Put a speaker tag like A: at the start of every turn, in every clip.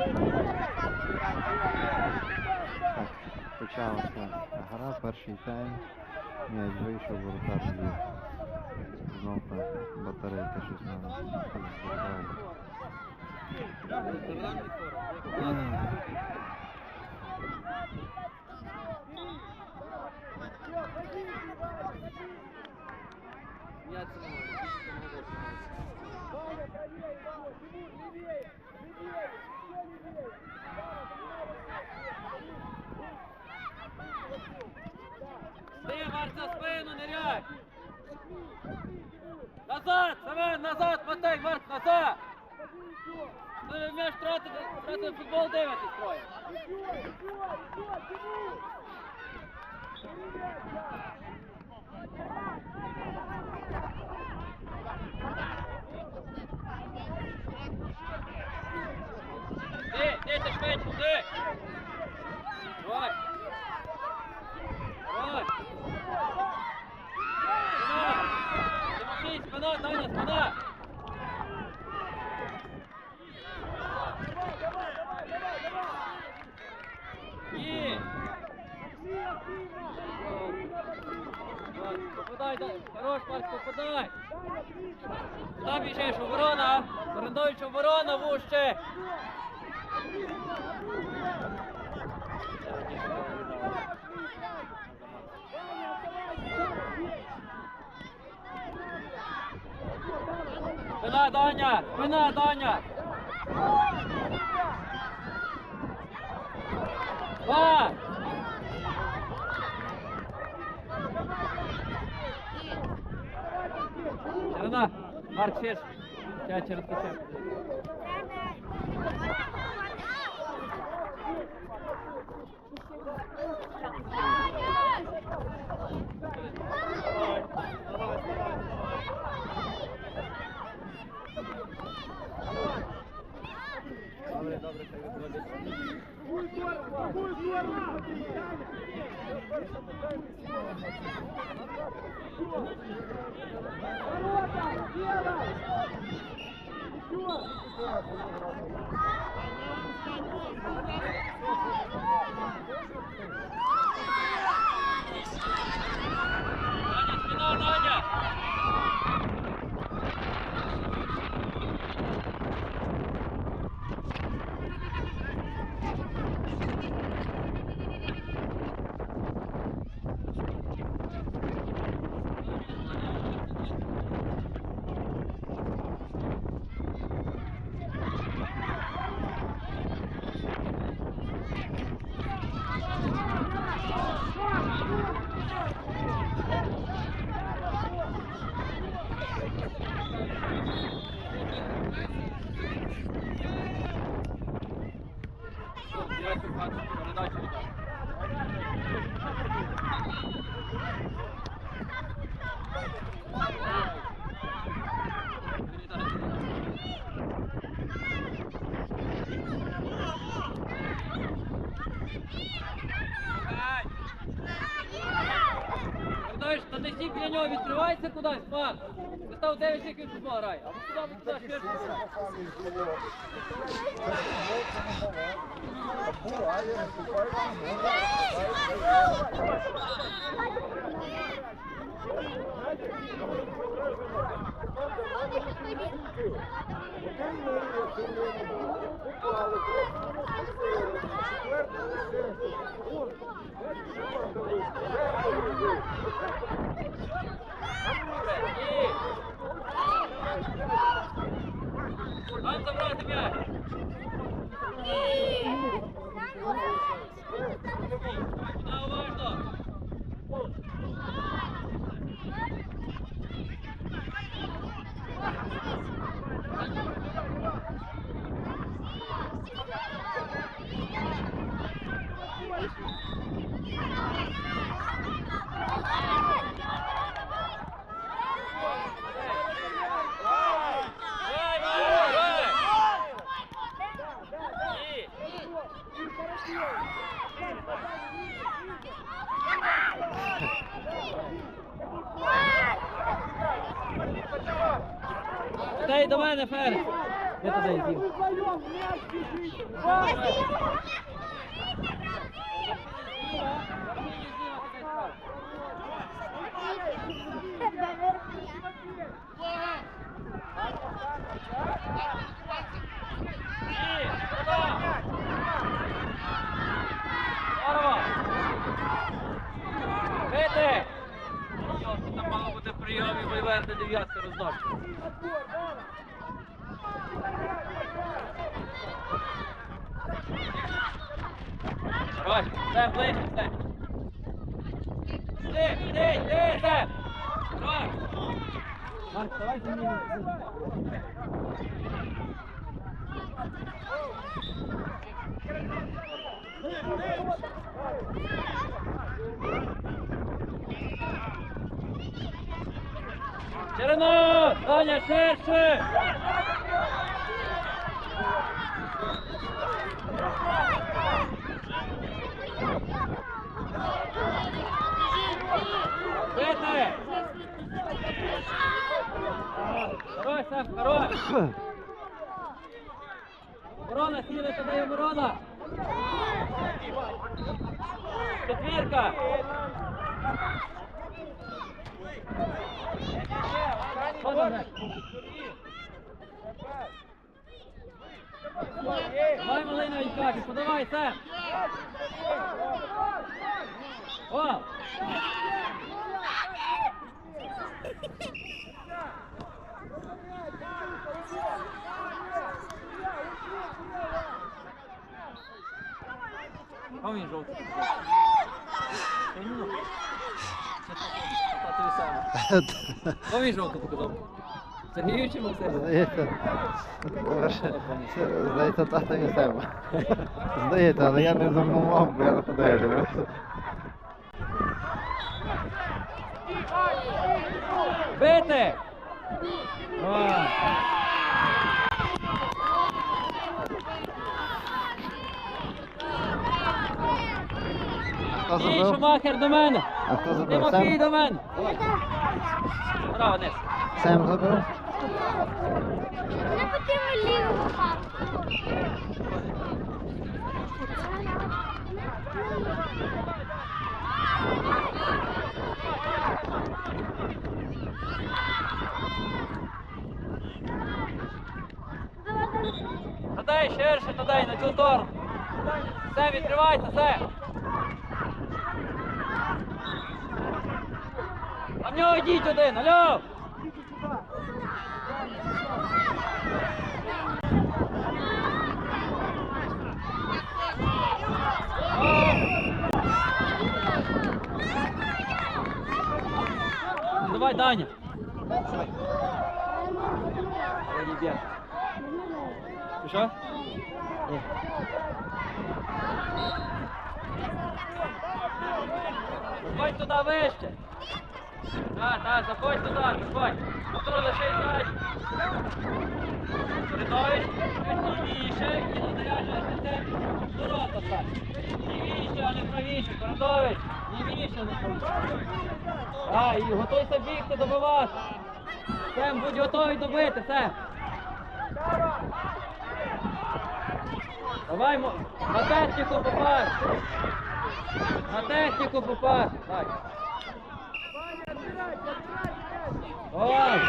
A: Так, почалася гра, перший тайм. М'яч вийшов, воротар з'їв. Знов та батарейка щось на збирає.
B: Я це не можу. більше не можу. Ти, Марця, спину, ныряй! Назад, Семен, назад, мотай, Марк, назад! Ти вмієш тратити, тратити футбол дивитись троє. Ти, ти, ти швидше, ти! Давай! Давай! Спина! Тимофій, спина, Таня, спина! Є! Попадай, да. Хорош, Марк, попадай! Куди біжиш? Оборона! Орендуючи оборона, вуще! Спина, Даня! Спина, Даня! Два! Ширина! Марк, ширше! Я через плече. Виходить. Даня, Передаєш, та не нього, відкривайся кудись, Марк. Ти став 9 як він футбол грає. Або сюди, або туди, ширше. Там забрати м'яч. Куда уважно? Давай, давай, давай! І. Дай до мене, Ферес. Я туди з'їв. Здорово! Бити! Йолки, там мало бути прийом і виверти дев'ятка розносить. Рось, Сем, ближче, Сем. Іди, іди, іди, Сем! Рось! Марк, давай зі мною. Черено! Таня, ширше! Бити! Хорош, Сем, хорош! Ворона, сіли туди, ворона! Четвірка! Давай, малина, Ікакі, подавай, Сем! О! А він жовтий. Та ну. Та той самий. А він жовтий показав. Сергію чи Максиму?
A: Здається, перше, це, здається, тата і себе. Здається, але я не зумував, бо я на туди.
B: Бити! О!
A: Хто
B: І
A: забив?
B: Шумахер до мене!
A: А хто забив?
B: Тимофій
A: Сем?
B: до мене! Право, вниз.
A: Сем забив?
C: Не потрібно ліву
B: Надай ширше, надай на цю сторону. Все, відкривайся, все. А в нього йдіть один, алло! Давай, Даня. Ребят. Що? Заходь туди вище. Так, так, заходь туди, заходь. Мотор лише ззаді. Коридович, лівіше і надаряджуєте до рота так. А не правіше. Коридович, лівіше, не правіше. Готуйся бігти, добивати. Сем, будь готовий добити, Сем. Давай, на техніку попар. На техніку попар. Так. Ой!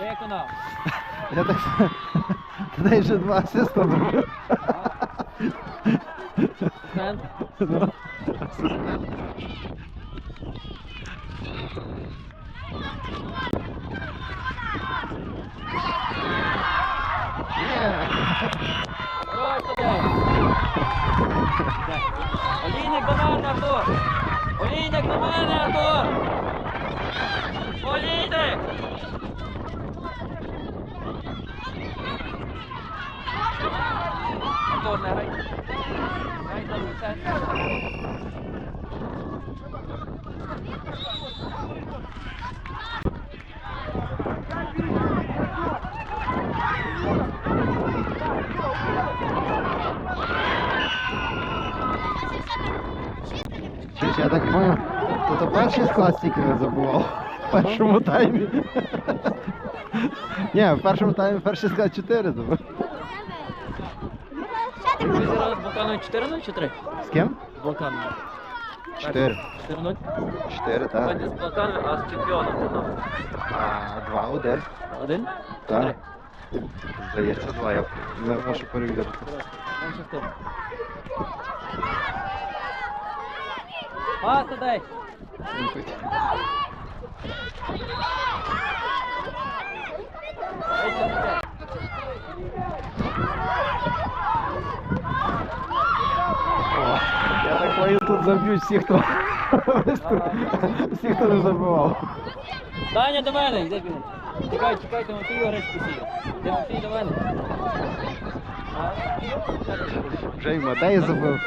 B: Виконав.
A: Я так Туди ще два асиста зробив.
B: Сем. Олійник до мене, Артур. Олійник до мене, Артур. Олійник. Артур, не грай. Грай там у
A: я так понял, то перший склад не забував. В першому таймі. Ні, в першому таймі перший склад 4 забив.
B: Ви зіграли з блокадою 4-0 чи 3?
A: З ким?
B: З блокадою.
A: 4.
B: 4-0?
A: 4, так.
B: Сьогодні з блокадою, а з чемпіоном. хто?
A: А, 2 1.
B: Один?
A: Так. Здається, 2. Я не можу перевірити.
B: Там шести. Паса дай.
A: Я так бою тут заб'ють всіх, хто всіх, хто не забивав.
B: Даня до мене, йди бігом. Чекай, чекай, Тимофій гречку сіє. Тимофій до мене.
A: Вже й Мадей забив.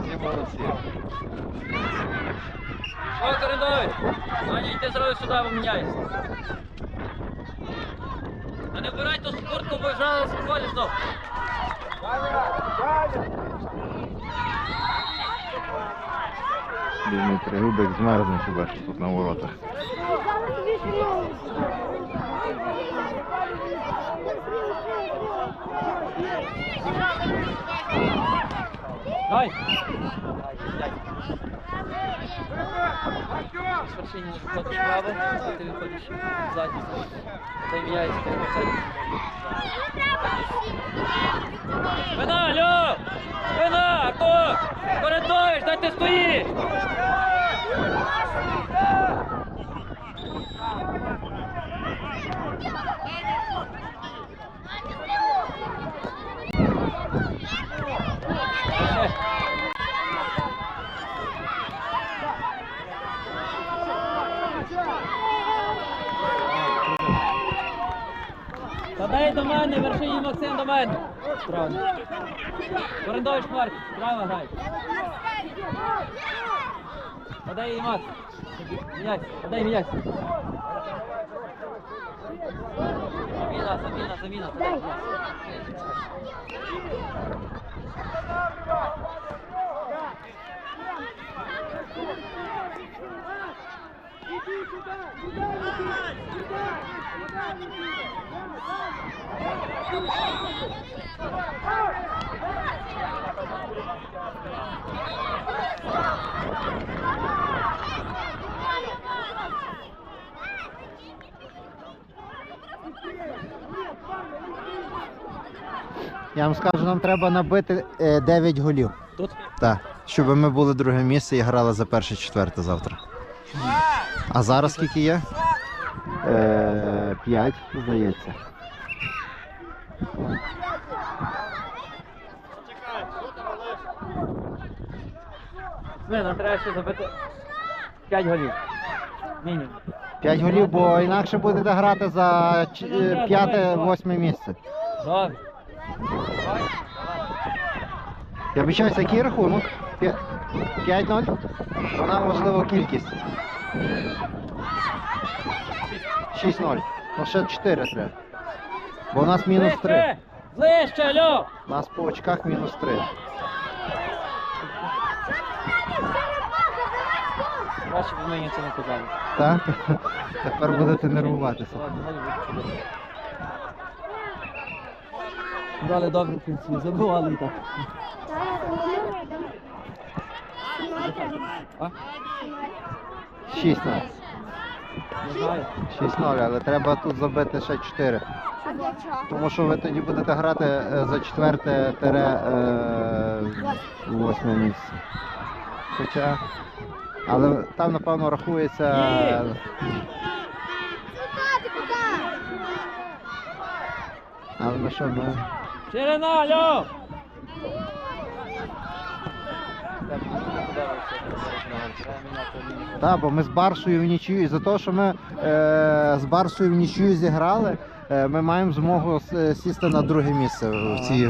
A: Всі молодці.
B: Що, коридор? Даня, йди зразу сюди, поміняйся. А не вбирай ту куртку, бо вже сходиш знов.
A: Дмитрий Губик змерзне хіба що тут на воротах.
B: Дай! З вершині виходиш право, а ти виходиш ззаді. Ти міняєшся, ти виходиш. Спина, алло! Спина, Артур! Коридуєш, де ти стоїш? Та дай до мене, вершині Максим до мене. Справа. Коридуєш Марк, справа грай. Та дай їй Макс. Міняйся, та дай міняйся. Заміна, заміна, заміна. та дай міняйся.
A: Я вам скажу, нам треба набити 9 голів.
B: Тут?
A: Так. Щоб ми були друге місце і грали за перше четверте завтра. А зараз скільки є? Е, 5, здається.
B: Ми, нам треба ще забити 5 голів. Мінімум.
A: 5 голів, бо інакше будете грати за е, п'яте-восьме місце.
B: Добре.
A: Я обіцяюся, який рахунок? 5-0? Вона можливо кількість. 6-0. Ну ще 4 треба. Бо у нас мінус 3.
B: Ближче! Алло!
A: У нас по очках мінус 3.
B: Краще б мені це не казали.
A: Так? Тепер будете нервуватися.
B: Дали добре в кінці, забивали і так. А?
A: 6-0.
B: Не знаю.
A: 6-0, але треба тут забити ще 4. Тому що ви тоді будете грати е, за четверте тере е, восьме місце. Хоча. Але там, напевно, рахується. Але ми що, ми.
B: Ширина, алло!
A: Так, бо ми з Барсою в нічию. І за те, що ми е, з Барсою в нічию зіграли, ми маємо змогу сісти на друге місце в цій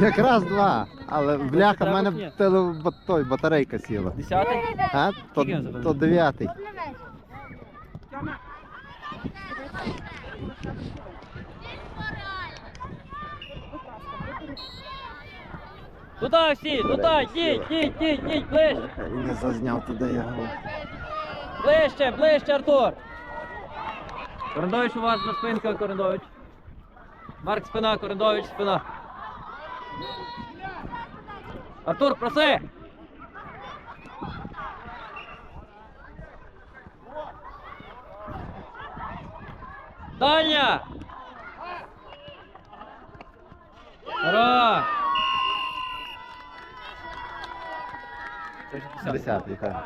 A: Якраз два. Але бляха, в мене теле, той, батарейка сіла.
B: Десятий?
A: А? То,
B: Скільки він забив?
A: то дев'ятий.
B: Туди всі, туди, йдіть, йдіть, йдіть, йдіть, ближче.
A: Не зазняв туди його.
B: Ближче, ближче, Артур. Корендович уважно, спинка, Корендович. Марк, спина, Корендович, спина. Артур, проси! Дальня! Хорош! Десятий.
A: Так.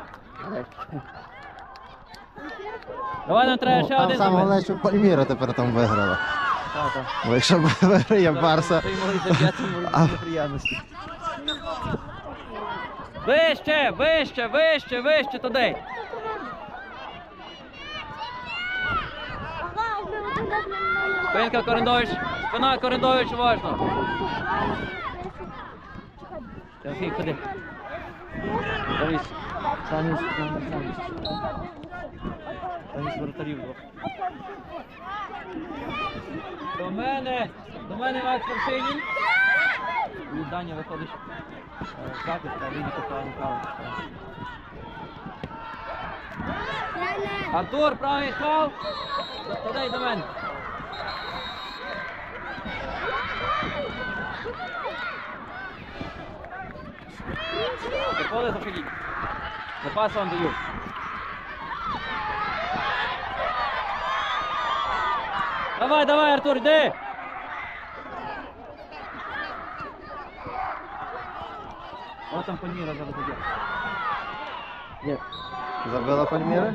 B: Давай нам треба
A: Ну,
B: ще
A: там
B: один.
A: саме
B: забити.
A: головне, що Пальміра тепер там виграла. Бо якщо виграє Барса. А.
B: неприємності. Вище, вище, вище, вище туди. Спинка Корендович, спина Корендович, уважно. Тимофій, ходи. Дивись. Самість, самість, самість. Самість воротарів двох. До мене, до мене Макс Вершинін. І Даня виходиш. е, в захист, а він правий право. Артур, правий хал. Туди до мене. Виходи, заходіть. Запас вам даю. Давай, давай, Артур, йди! О, там Пальміра зараз іде. Є.
A: Забила Пальміра?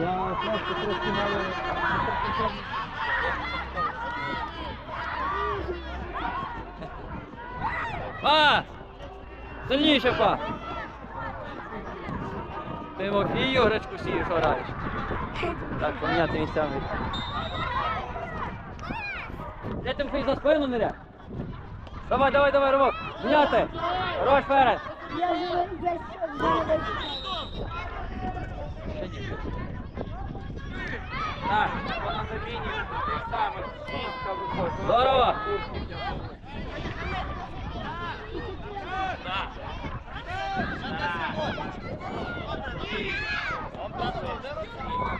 B: Я просто трошки мало... Пас! Сильніше пас! Тимофію гречку сієш, граєш. Так, поміняти місцями. Де Тимофій за спину ниря? Давай, давай, давай, Ромок! Міняти! Хорош вперед!
C: Я живу.
B: Ще ні. Так, на заміні тих самих. Здорово!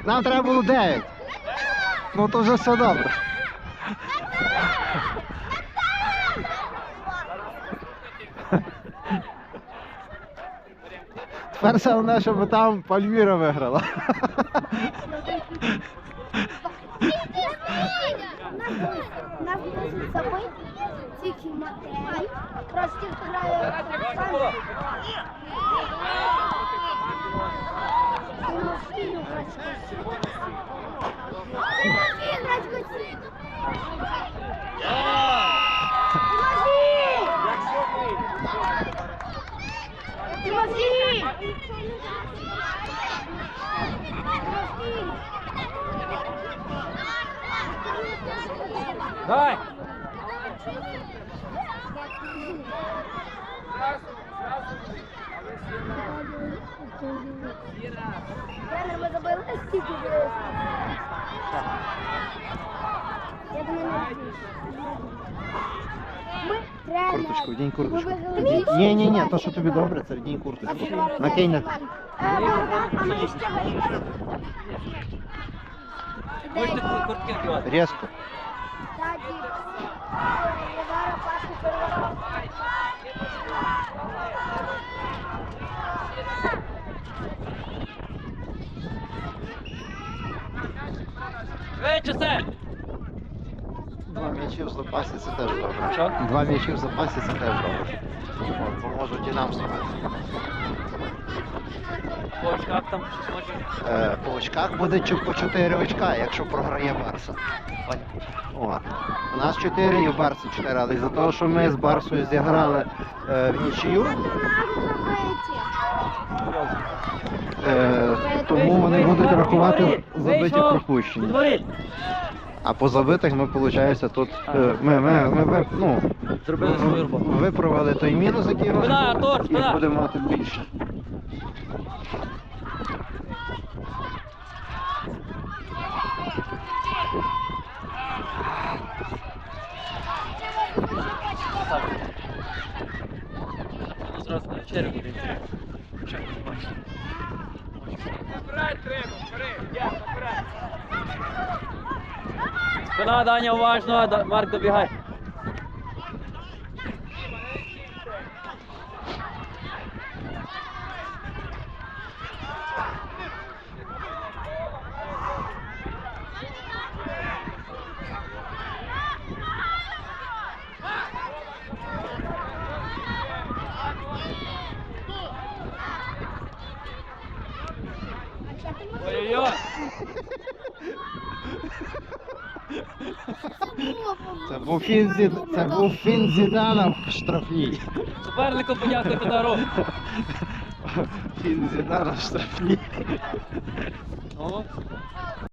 A: Нам треба було 9. Ну то вже все добре. Тепер все головне, щоб там Пальміра виграла.
C: Нас носить собой тільки модель. Просто грає Олександр. Тимофію грачку Тимофію грачку Тимофій!
B: Давай!
C: Тренер, ми забили скільки було? Я думаю, не Ми тренер.
A: Курточку. Ні, ні, ні, то що тобі добре, це вдінь курточку. Накинь на.
B: Можете куртки вдівати?
A: Різко.
C: Так, і зараз паску переворот.
B: Швидше все!
A: Два м'ячі в запасі це теж добре.
B: Що?
A: Два м'ячі в запасі це теж добре. От, Поможуть і нам зробити.
B: По очках там щось може.
A: Е, по очках буде чу- по 4 очка, якщо програє Барса. От. У нас 4 і у Барсі 4, але за того, що ми з Барсою зіграли е, в нічию, е, тому вони будуть рахувати забиті.
B: Підворіть!
A: А по забитих ми, виходить, тут е, ми, ми, ми, ви- ну,
B: Зробили свою роботу.
A: виправили той мінус, який у нас
B: Спина,
A: був,
B: Артур,
A: і будемо мати більше.
B: Зразу на вечерю буде. Спина, Даня, уважно, Марк, добігай. Ой-ой-ой.
A: Це був фін, Зі... це був фін Зідана в штрафній.
B: Супернику поняти рух.
A: Фін Зідана в штрафній.
B: О,